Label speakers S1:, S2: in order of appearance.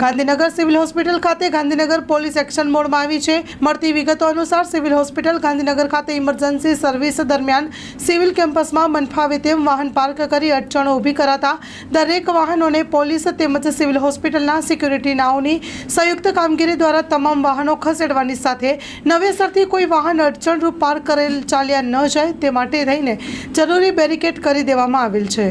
S1: Gandhinagar civil hospital ખાતે Gandhinagar police action મોડમાં આવી છે. મળતી વિગતો અનુસાર સિવિલ હોસ્પિટલ ગાંધીનગર ખાતે ઇમરજન્સી સર્વિસ દરમિયાન સિવિલ કેમ્પસમાં મનફાવે તેમ વાહન પાર્ક કરી અડચણો ઊભી કરાતા દરેક વાહનોને પોલીસ તેમજ સિવિલ હોસ્પિટલના સિક્યુરિટી નાઓની સંયુક્ત કામગીરી દ્વારા તમામ વાહનો ખસેડવાની સાથે નવેસરથી કોઈ વાહન અડચણરૂપ પાર્ક કરેલ ચાલ્યા ન જાય તે માટે થઈને જરૂરી બેરિકેડ કરી દેવામાં આવેલ છે.